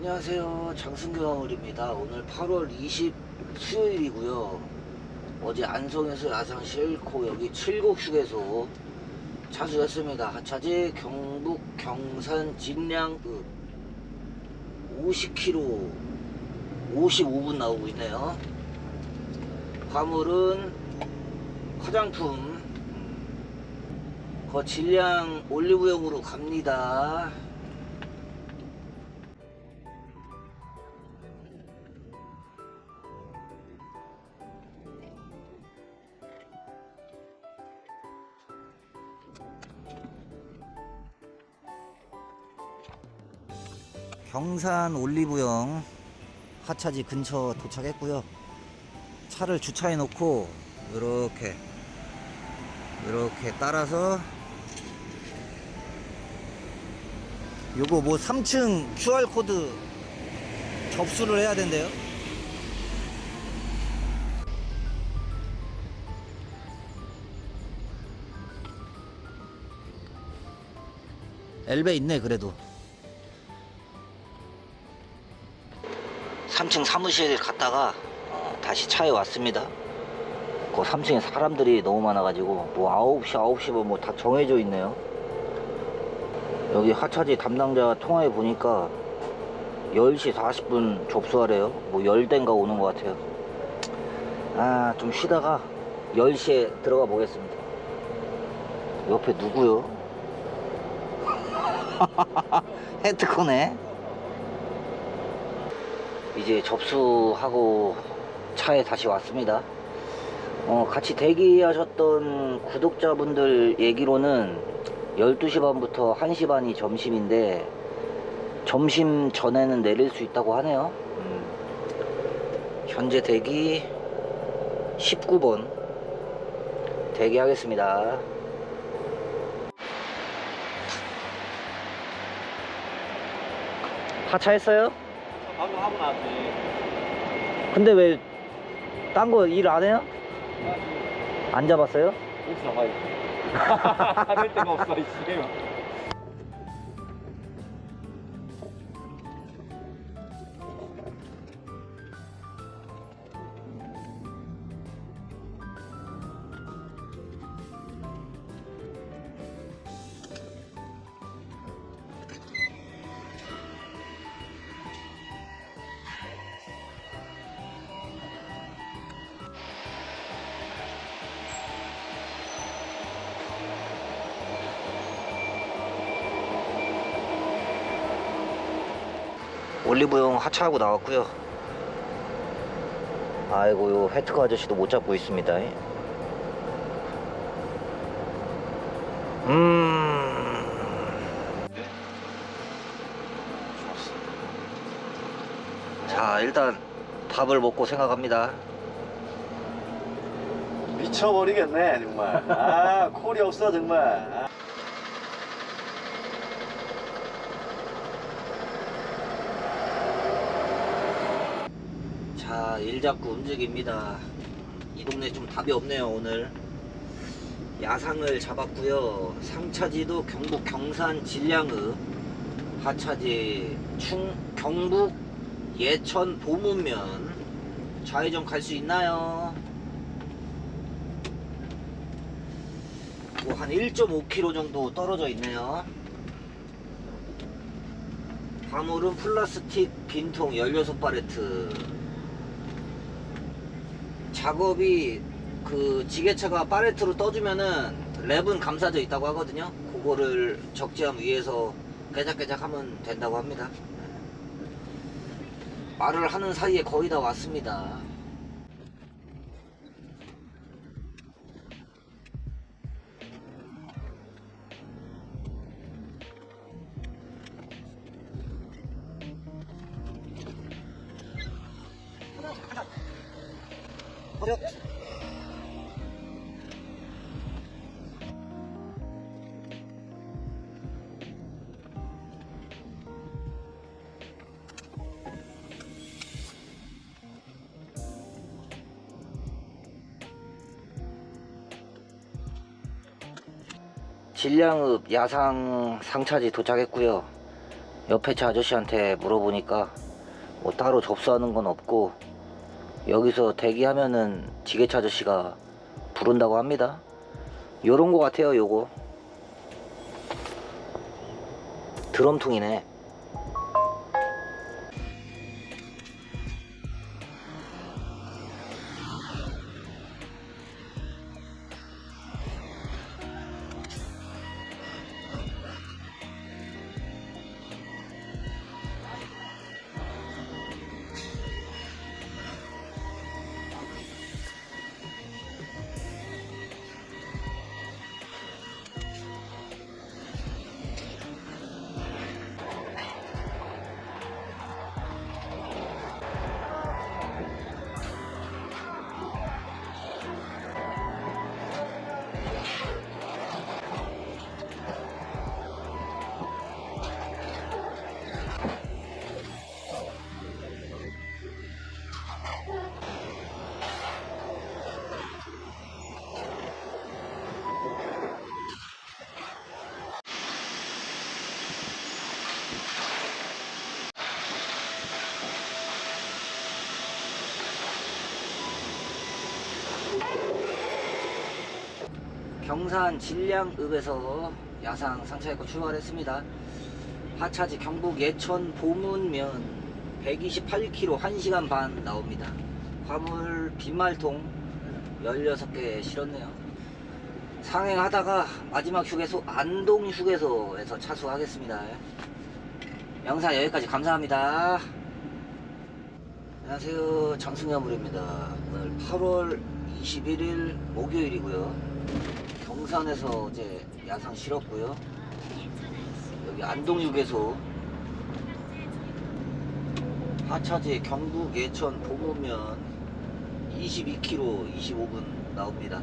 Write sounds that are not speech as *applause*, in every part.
안녕하세요. 장승규 마물입니다. 오늘 8월 20 수요일이고요. 어제 안성에서 야상 싣고 여기 칠곡 휴게소 차수했습니다. 하차지 경북 경산 진량읍 50km 55분 나오고 있네요. 화물은 화장품 음, 거 진량 올리브영으로 갑니다. 경산 올리브영 하차지 근처 도착했고요. 차를 주차해 놓고 이렇게 이렇게 따라서 요거 뭐 3층 QR 코드 접수를 해야 된대요. 엘베 있네 그래도 3층 사무실 갔다가 어, 다시 차에 왔습니다. 그 3층에 사람들이 너무 많아가지고 뭐 9시 9시 뭐다 정해져 있네요. 여기 하차지 담당자 통화해 보니까 10시 40분 접수하래요. 뭐 10대인가 오는 것 같아요. 아, 좀 쉬다가 10시에 들어가 보겠습니다. 옆에 누구요? *laughs* 헤드코네. 이제 접수하고 차에 다시 왔습니다. 어, 같이 대기하셨던 구독자분들 얘기로는 12시 반부터 1시 반이 점심인데 점심 전에는 내릴 수 있다고 하네요. 음. 현재 대기 19번 대기하겠습니다. 하차했어요? 방금 하고 나왔지. 근데 왜 딴 거 일 안 해요? 안 잡았어요? 여기서 잡아야지. *laughs* 할 데가 없어, 이 씨. 올리브영 하차하고 나왔고요. 아이고 요 해트가 아저씨도 못 잡고 있습니다. 음. 자 일단 밥을 먹고 생각합니다. 미쳐버리겠네, 정말. 아, *laughs* 콜이 없어, 정말. 아. 자, 일 잡고 움직입니다. 이 동네 좀 답이 없네요, 오늘. 야상을 잡았고요. 상차지도 경북 경산 진량읍, 하차지 충 경북 예천 보문면 좌회전 갈 수 있나요? 뭐 한 1.5km 정도 떨어져 있네요. 화물은 플라스틱 빈통 16파레트 작업이 그 지게차가 파레트로 떠주면은 랩은 감싸져 있다고 하거든요. 그거를 적재함 위에서 깨작깨작 하면 된다고 합니다. 말을 하는 사이에 거의 다 왔습니다. 버려. 진량읍 야상 상차지 도착했고요. 옆에 차 아저씨한테 물어보니까 뭐 따로 접수하는 건 없고 여기서 대기하면은 지게차 아저씨가 부른다고 합니다. 요런 거 같아요, 요거. 드럼통이네. 경산 진량읍에서 야상 상차했고 출발했습니다. 하차지 경북 예천 보문면 128km 1시간 반 나옵니다. 화물 빈말통 16개 실었네요. 상행하다가 마지막 휴게소 안동 휴게소에서 차수하겠습니다. 영상 여기까지 감사합니다. 안녕하세요. 장승현 물입니다. 오늘 8월 21일 목요일이고요. 경산에서 어제 야상 실었고요. 여기 안동휴게소 하차지 경북 예천 보모면 22km 25분 나옵니다.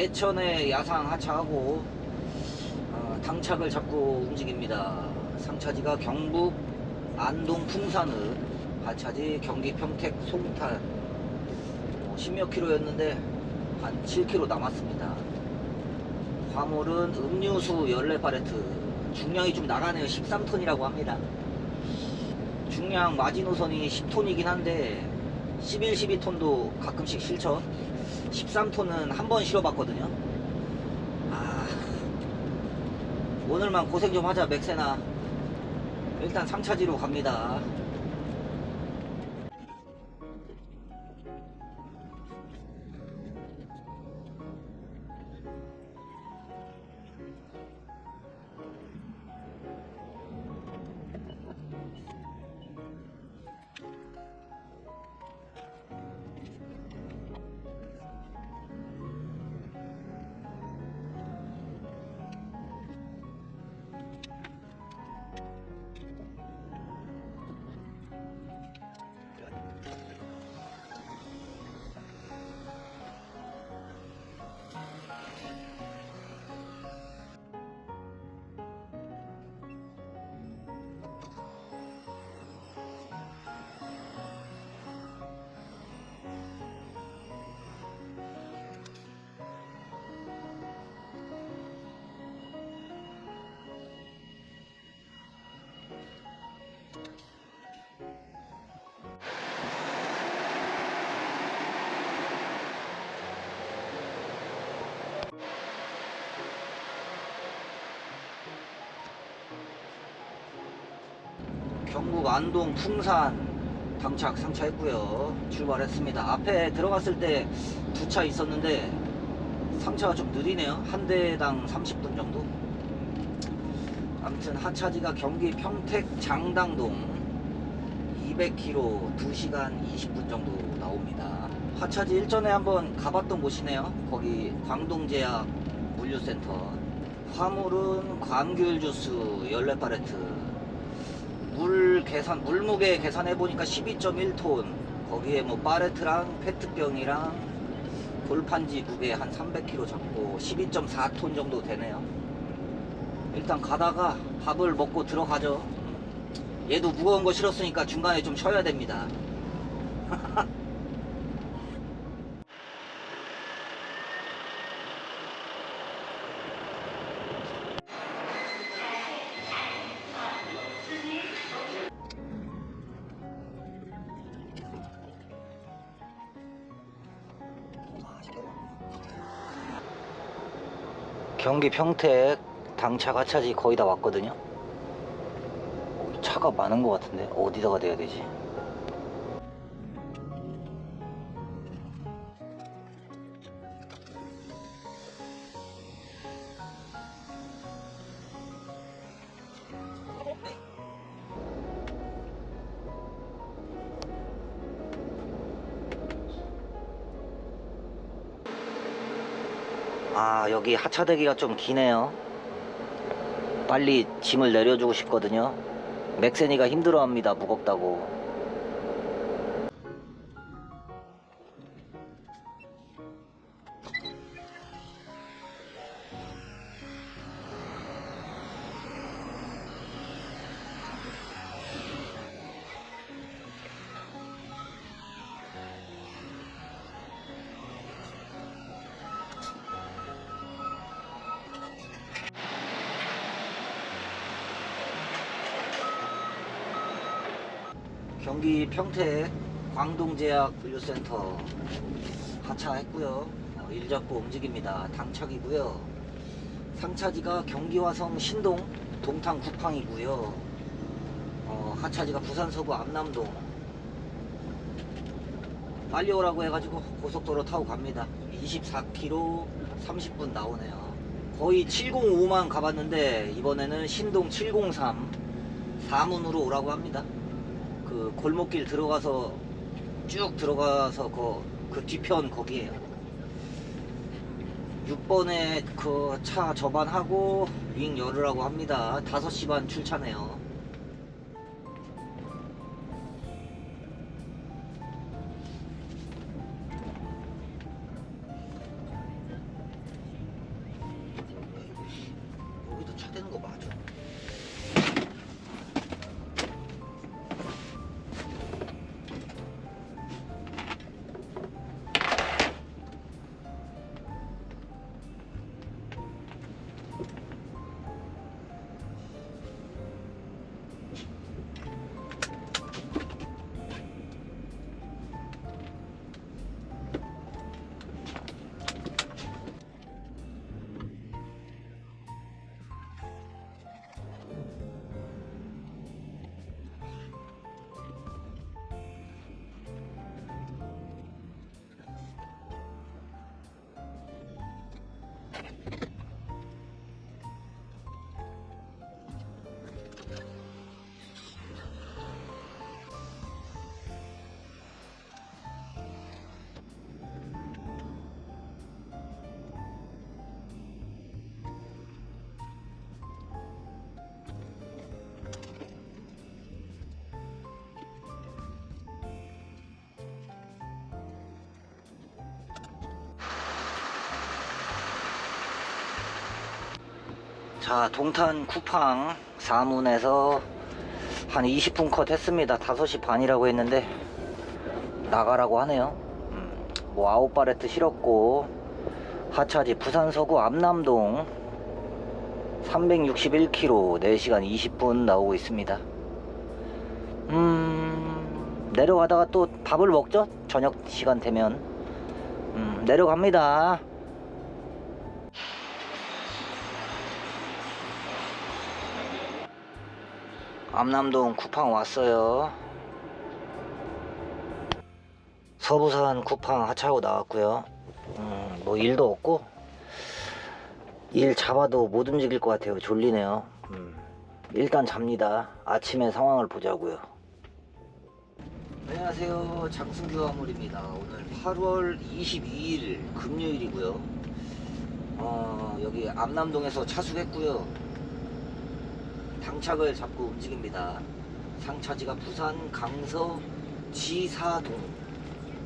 예천에 야상 하차하고 어, 당착을 잡고 움직입니다. 상차지가 경북 안동 풍산읍, 하차지 경기 평택 송탄 어, 10몇 킬로였는데 한 7킬로 남았습니다. 화물은 음료수 14팔레트 중량이 좀 나가네요. 13톤이라고 합니다. 중량 마지노선이 10톤이긴 한데 11, 12톤도 가끔씩 실천 13톤은 한 번 실어봤거든요. 아, 오늘만 고생 좀 하자, 맥세나. 일단 상차지로 갑니다. 경북 안동 풍산 당착 상차했고요. 출발했습니다. 앞에 들어갔을 때 두 차 있었는데 상차가 좀 느리네요. 한 대당 30분 정도? 아무튼 하차지가 경기 평택 장당동 200km 2시간 20분 정도 나옵니다. 하차지 일전에 한번 가봤던 곳이네요. 거기 광동제약 물류센터. 화물은 광귤 주스 14파레트 물 계산 물무게 계산해 보니까 12.1톤. 거기에 뭐 파레트랑 페트병이랑 골판지 무게 한 300kg 잡고 12.4톤 정도 되네요. 일단 가다가 밥을 먹고 들어가죠. 얘도 무거운 거 실었으니까 중간에 좀 쉬어야 됩니다 *laughs* 경기 평택 당차 가 차지 거의 다 왔거든요. 차가 많은 것 같은데 어디다가 대야 되지? 아 여기 하차대기가 좀 기네요. 빨리 짐을 내려주고 싶거든요. 맥세니가 힘들어합니다 무겁다고 경기 평택 광동제약 분류센터 하차했고요. 어, 일 잡고 움직입니다. 당착이고요. 상차지가 경기화성 신동 동탄 구팡이고요. 어, 하차지가 부산 서구 암남동. 빨리 오라고 해가지고 고속도로 타고 갑니다. 24km 30분 나오네요. 거의 705만 가봤는데 이번에는 신동 703 사문으로 오라고 합니다 그 골목길 들어가서 쭉 들어가서 그, 그 뒤편 거기에요. 6번에 그차 접안하고 윙 열으라고 합니다. 5시 반 출차네요 자, 동탄 쿠팡 사문에서 한 20분 컷 했습니다. 5시 반이라고 했는데 나가라고 하네요. 음, 뭐 아웃바레트 실었고 하차지 부산 서구 암남동 361km 4시간 20분 나오고 있습니다. 음, 내려가다가 또 밥을 먹죠? 저녁 시간 되면. 음, 내려갑니다. 암남동 쿠팡 왔어요. 서부산 쿠팡 하차하고 나왔고요. 음, 뭐 일도 없고 일 잡아도 못 움직일 것 같아요. 졸리네요. 음, 일단 잡니다. 아침에 상황을 보자고요. 안녕하세요. 장승규 화물입니다. 오늘 8월 22일 금요일이고요. 어, 여기 암남동에서 차숙했고요. 당착을 잡고 움직입니다. 상차지가 부산 강서 지사동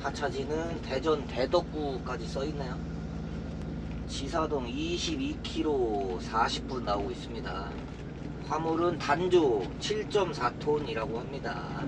하차지는 대전 대덕구까지 써있네요. 지사동 22km 40분 나오고 있습니다. 화물은 단조 7.4톤이라고 합니다.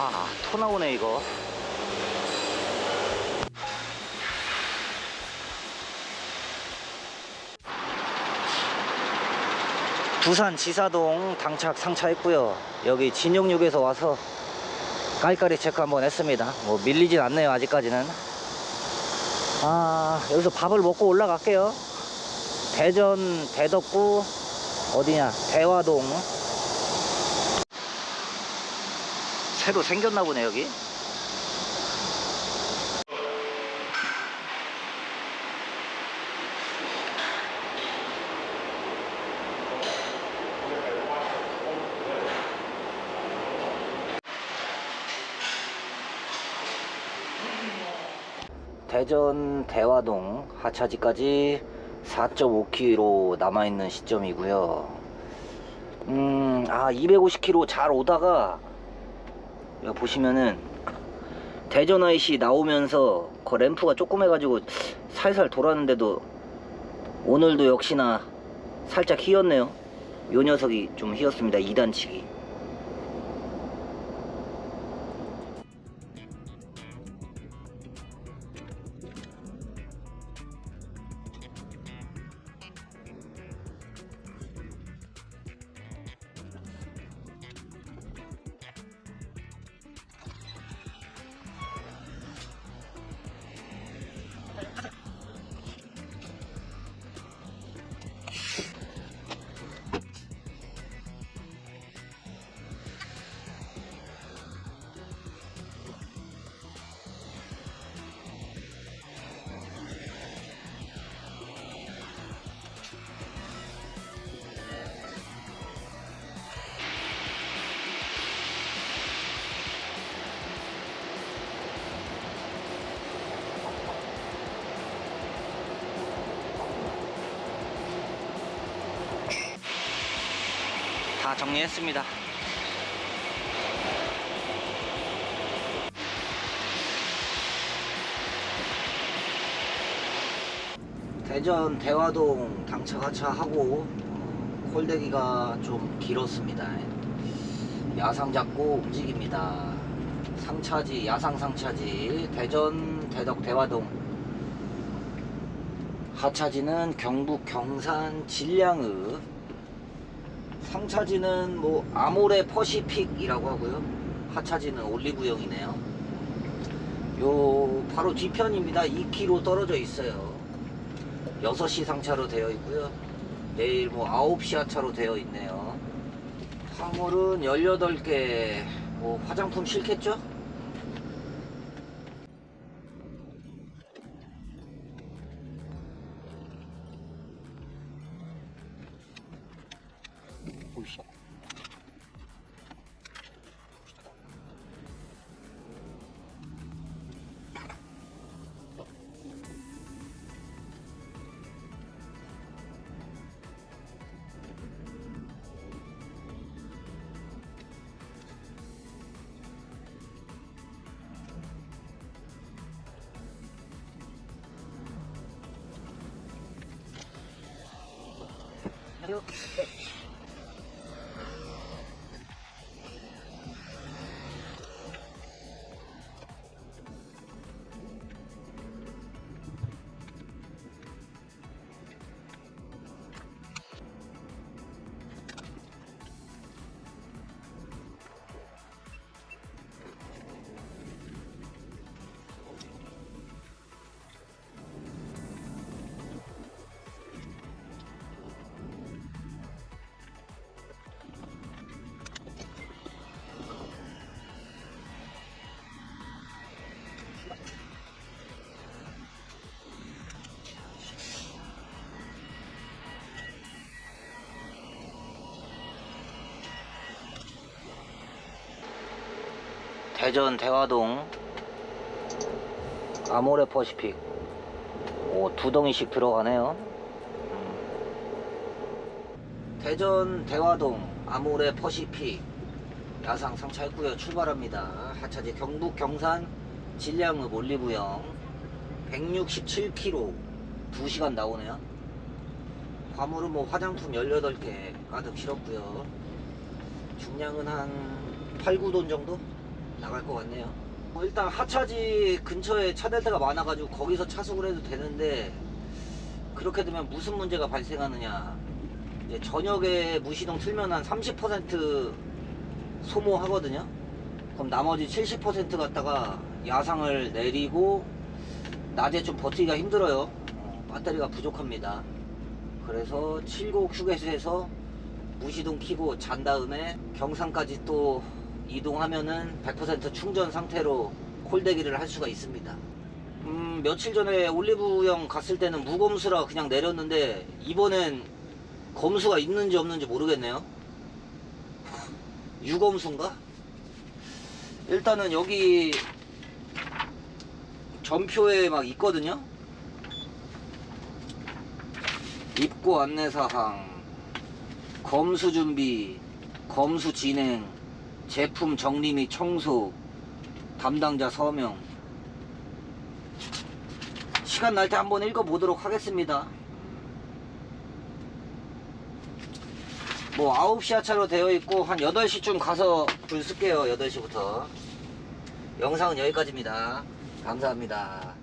와, 토 나오네, 이거. 부산 지사동 당착 상차했고요. 여기 진영역에서 와서 깔깔이 체크 한번 했습니다. 뭐 밀리진 않네요, 아직까지는. 아, 여기서 밥을 먹고 올라갈게요. 대전, 대덕구, 어디냐, 대화동. 새로 생겼나 보네 여기. 대전 대화동 하차지까지 4.5km 남아있는 시점이고요. 음, 아 250km 잘 오다가 여기 보시면은 대전 IC 나오면서 그 램프가 조금 해가지고 살살 돌았는데도 오늘도 역시나 살짝 휘었네요. 요 녀석이 좀 휘었습니다 2단치기 다 정리했습니다. 대전 대화동 당차 하차하고 어, 콜대기가 좀 길었습니다. 야상 잡고 움직입니다. 상차지 야상 상차지. 대전 대덕 대화동. 하차지는 경북 경산 진량읍 상차지는 뭐 아모레 퍼시픽이라고 하고요. 하차지는 올리브영이네요. 요 바로 뒤편입니다. 2km 떨어져 있어요. 6시 상차로 되어 있고요. 내일 뭐 9시 하차로 되어 있네요. 화물은 18개 뭐 화장품 싫겠죠? 안 대전 대화동 아모레 퍼시픽. 오, 두 덩이씩 들어가네요. 음. 대전 대화동 아모레 퍼시픽. 야상 상차했고요 출발합니다. 하차지 경북 경산 진량읍 올리브영. 167km 2시간 나오네요. 화물은 뭐 화장품 18개 가득 실었고요. 중량은 한 8, 9돈 정도 나갈 것 같네요. 어, 일단 하차지 근처에 차댈 데가 많아가지고 거기서 차속을 해도 되는데 그렇게 되면 무슨 문제가 발생하느냐. 이제 저녁에 무시동 틀면 한 30% 소모하거든요. 그럼 나머지 70% 갖다가 야상을 내리고 낮에 좀 버티기가 힘들어요. 어, 배터리가 부족합니다. 그래서 7곡 휴게소에서 무시동 키고 잔 다음에 경산까지 또 이동하면은 100% 충전 상태로 콜대기를 할 수가 있습니다. 음, 며칠 전에 올리브영 갔을 때는 무검수라 그냥 내렸는데 이번엔 검수가 있는지 없는지 모르겠네요. *laughs* 유검수인가? 일단은 여기 전표에 막 있거든요. 입고 안내사항, 검수 준비, 검수 진행, 제품 정리 및 청소, 담당자 서명. 시간 날 때 한번 읽어보도록 하겠습니다. 뭐 9시 하차로 되어 있고 한 8시쯤 가서 줄 쓸게요. 8시부터. 영상은 여기까지입니다. 감사합니다.